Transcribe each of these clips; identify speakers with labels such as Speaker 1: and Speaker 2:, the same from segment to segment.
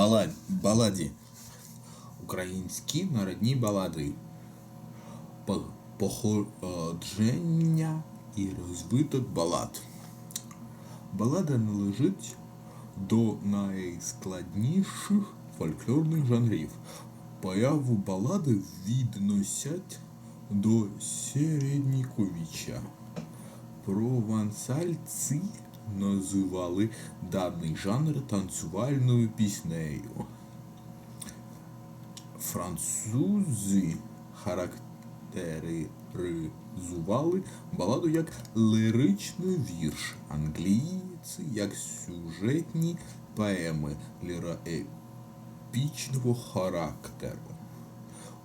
Speaker 1: Балад, баладі. Українські народні балади. Походження і розвиток балад. Балада належить до найскладніших фольклорних жанрів. Появу балади відносять до середньовіччя. Провансальці називали даний жанр танцювальною піснею. Французи характеризували баладу як ліричний вірш, англійці як сюжетні поеми ліроепічного характеру.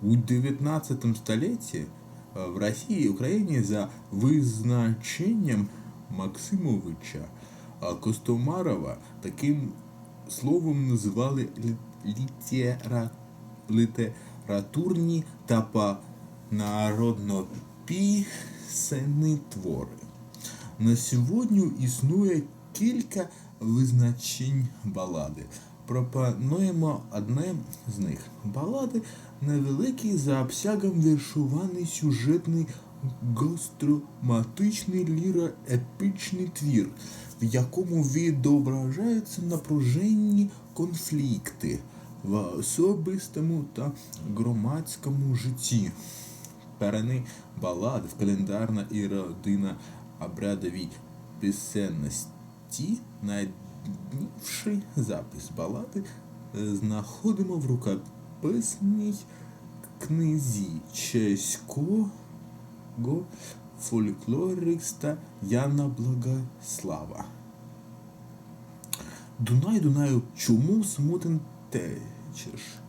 Speaker 1: У 19 столітті в Росії і Україні за визначенням Максимовича Костомарова таким словом називали літера... літературні та народнопісенні твори. На сьогодні існує кілька визначень балади. Пропонуємо одне з них. Балади невеликий за обсягом віршуваний сюжетний гостроматичний ліроепічний твір, в якому відображаються напруженні конфлікти в особистому та громадському житті. Перени балад в календарна і родина обрядовій пісенності, найдніший запис балади е, знаходимо в рукописній книзі чеського фольклориста Яна Благослава. Дунай, Дунаю, чому смутен течеш?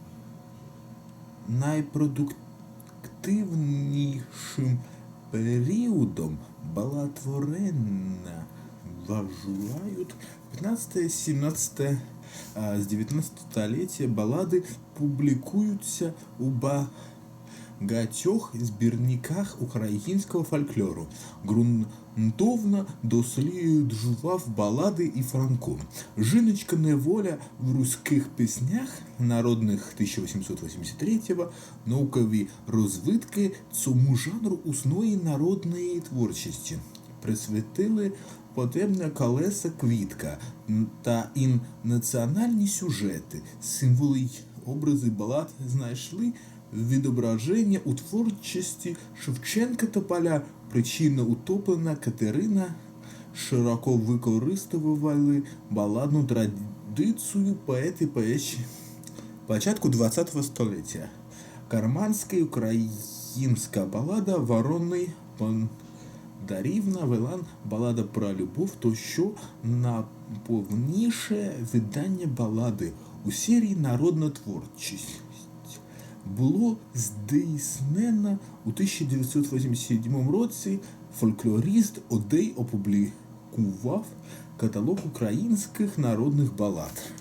Speaker 1: найпродуктивнішим періодом балатворення вважають 15-17 з 19 століття балади публікуються у багатьох збірниках українського фольклору. Ґрунтовно досліджував балади і Франко. Жіночка неволя в руських піснях народних 1883-го, наукові розвитки цьому жанру усної народної творчості. Присвятили потемне колеса квітка та ін національні сюжети, символи й образи балад знайшли відображення у творчості Шевченка Тополя, причина утоплена Катерина широко використовували баладну традицію поети поечі початку ХХ століття. Карманська українська балада Вороний Дарівна Велан, балада про любов, то що наповніше видання балади у серії Народна творчість було здійснено у 1987 році. Фольклоріст Одей опублікував каталог українських народних балад.